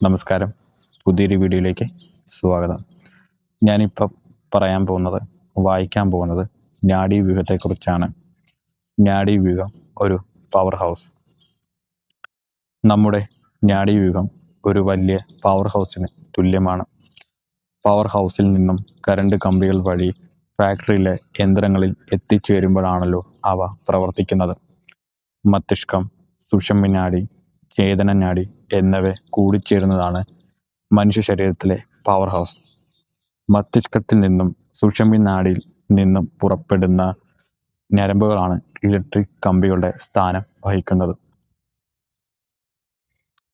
നമസ്കാരം. പുതിയൊരു വീഡിയോയിലേക്ക് സ്വാഗതം. ഞാനിപ്പം പറയാൻ പോകുന്നത് വായിക്കാൻ പോകുന്നത് നാഡി വ്യൂഹത്തെക്കുറിച്ചാണ്. നാഡി വ്യൂഹം ഒരു പവർ ഹൗസ് നമ്മുടെ നാഡി വ്യൂഹം ഒരു വലിയ പവർ ഹൗസിന് തുല്യമാണ്. പവർ ഹൗസിൽ നിന്നും കരണ്ട് കമ്പികൾ വഴി ഫാക്ടറിയിലെ യന്ത്രങ്ങളിൽ എത്തിച്ചേരുമ്പോഴാണല്ലോ അവ പ്രവർത്തിക്കുന്നത്. മസ്തിഷ്കം സുഷമ്മിനാടി ചേതന നാഡി എന്നിവ കൂടിച്ചേരുന്നതാണ് മനുഷ്യ ശരീരത്തിലെ പവർ ഹൗസ് മസ്തിഷ്കത്തിൽ നിന്നും സുഷമി നാഡിയിൽ നിന്നും പുറപ്പെടുന്ന ഞരമ്പുകളാണ് ഇലക്ട്രിക് കമ്പികളുടെ സ്ഥാനം വഹിക്കുന്നത്.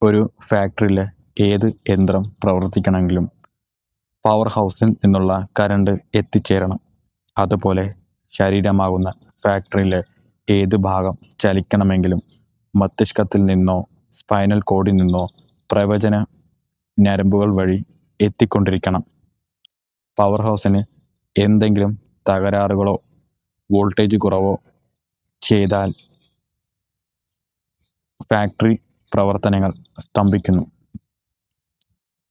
ഒരു ഫാക്ടറിയിലെ ഏത് യന്ത്രം പ്രവർത്തിക്കണമെങ്കിലും പവർ ഹൗസിൽ നിന്നുള്ള കരണ്ട് എത്തിച്ചേരണം. അതുപോലെ ശരീരമാകുന്ന ഫാക്ടറിയിലെ ഏത് ഭാഗം ചലിക്കണമെങ്കിലും മസ്തിഷ്കത്തിൽ നിന്നോ സ്പൈനൽ കോഡിൽ നിന്നോ പ്രവചന ഞരമ്പുകൾ വഴി എത്തിക്കൊണ്ടിരിക്കണം. പവർ ഹൗസിന് എന്തെങ്കിലും തകരാറുകളോ വോൾട്ടേജ് കുറവോ ചെയ്താൽ ഫാക്ടറി പ്രവർത്തനങ്ങൾ സ്തംഭിക്കുന്നു.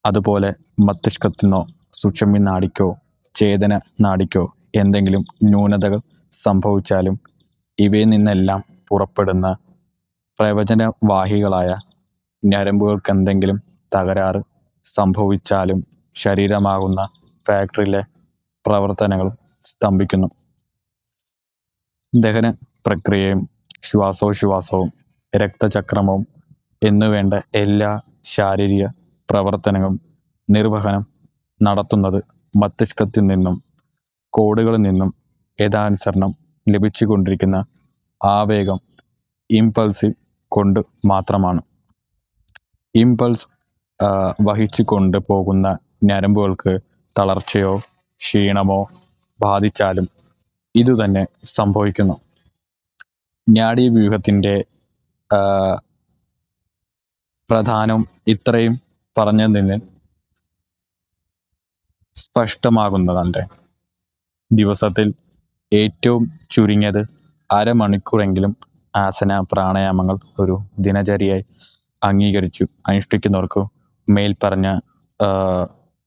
അതുപോലെ മസ്തിഷ്കത്തിനോ സുക്ഷമി നാടിക്കോ ചേതന നാടിക്കോ എന്തെങ്കിലും ന്യൂനതകൾ സംഭവിച്ചാലും ഇവയിൽ നിന്നെല്ലാം പുറപ്പെടുന്ന പ്രവചനവാഹികളായ ഞരമ്പുകൾക്കെന്തെങ്കിലും തകരാറ് സംഭവിച്ചാലും ശരീരമാകുന്ന ഫാക്ടറിയിലെ പ്രവർത്തനങ്ങൾ സ്തംഭിക്കുന്നു. ദഹന പ്രക്രിയയും ശ്വാസോച്ഛ്വാസവും രക്തചക്രമവും എന്നുവേണ്ട എല്ലാ ശാരീരിക പ്രവർത്തനങ്ങളും നിർവഹണം നടത്തുന്നത് മസ്തിഷ്കത്തിൽ നിന്നും കോഡുകളിൽ നിന്നും യഥാനുസരണം ലഭിച്ചുകൊണ്ടിരിക്കുന്ന ആവേഗം ഇമ്പൾസിൽ കൊണ്ട് മാത്രമാണ്. ഇമ്പൾസ് വഹിച്ചു കൊണ്ട് പോകുന്ന ഞരമ്പുകൾക്ക് തളർച്ചയോ ക്ഷീണമോ ബാധിച്ചാലും ഇതുതന്നെ സംഭവിക്കുന്നു. നാഡീവ്യൂഹത്തിന്റെ പ്രധാനം ഇത്രയും പറഞ്ഞതിന് സ്പഷ്ടമാകുന്നതല്ലേ ദിവസത്തിൽ ഏറ്റവും ചുരുങ്ങിയത് അരമണിക്കൂറെങ്കിലും ആസന പ്രാണായാമങ്ങൾ ഒരു ദിനചര്യയായി അംഗീകരിച്ചു. അനുഷ്ഠിക്കുന്നവർക്ക് മേൽപ്പറഞ്ഞ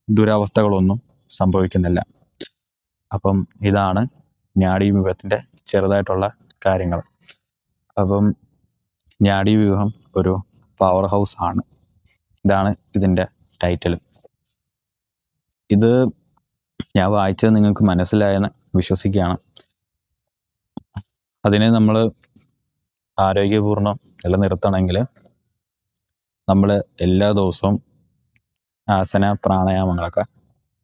ദുരവസ്ഥകളൊന്നും സംഭവിക്കുന്നില്ല. അപ്പം ഇതാണ് ഞാടി നാഡീവ്യൂഹത്തിന്റെ ചെറുതായിട്ടുള്ള കാര്യങ്ങൾ. അപ്പം ഞാടി വിഭവം ഒരു പവർ ഹൗസ് ആണ്. ഇതാണ് ഇതിന്റെ ടൈറ്റിൽ ഇത് ഞാൻ വായിച്ചത് നിങ്ങൾക്ക് മനസ്സിലായെന്ന് വിശ്വസിക്കുകയാണ്. അതിനെ നമ്മൾ ആരോഗ്യപൂർണം നിലനിർത്തണമെങ്കിൽ നമ്മൾ എല്ലാ ദിവസവും ആസന പ്രാണായാമങ്ങളൊക്കെ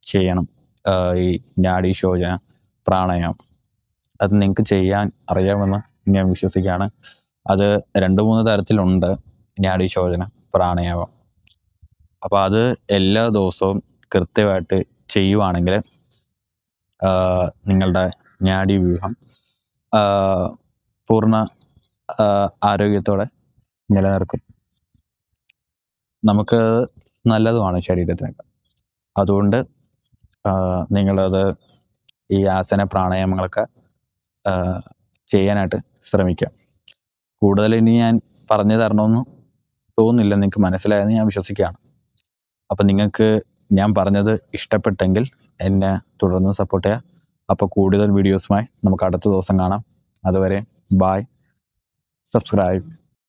ചെയ്യണം. ഈ നാഡി ശോചന പ്രാണായാമം. അത് നിങ്ങൾക്ക് ചെയ്യാൻ അറിയാമെന്ന് ഞാൻ വിശ്വസിക്കുകയാണ്. അത് രണ്ട് മൂന്ന് തരത്തിലുണ്ട്. നാഡി ശോചന പ്രാണായാമം. അപ്പോൾ അത് എല്ലാ ദിവസവും കൃത്യമായിട്ട് ചെയ്യുവാണെങ്കിൽ നിങ്ങളുടെ ഞാടി വ്യൂഹം പൂർണ ആരോഗ്യത്തോടെ നിലനിർക്കും. നമുക്ക് നല്ലതുമാണ് ശരീരത്തിനൊക്കെ. അതുകൊണ്ട് നിങ്ങളത് ഈ ആസന പ്രാണായാമങ്ങളൊക്കെ ചെയ്യാനായിട്ട് ശ്രമിക്കുക. കൂടുതൽ ഇനി ഞാൻ പറഞ്ഞു തരണമെന്ന് തോന്നുന്നില്ല. നിങ്ങൾക്ക് മനസ്സിലായെന്ന് ഞാൻ വിശ്വസിക്കുകയാണ്. അപ്പം നിങ്ങൾക്ക് ഞാൻ പറഞ്ഞത് ഇഷ്ടപ്പെട്ടെങ്കിൽ എന്നെ തുടർന്ന് സപ്പോർട്ട് ചെയ്യുക. അപ്പോൾ കൂടുതൽ വീഡിയോസുമായി നമുക്ക് അടുത്ത ദിവസം കാണാം. അതുവരെ ബായ് subscribe.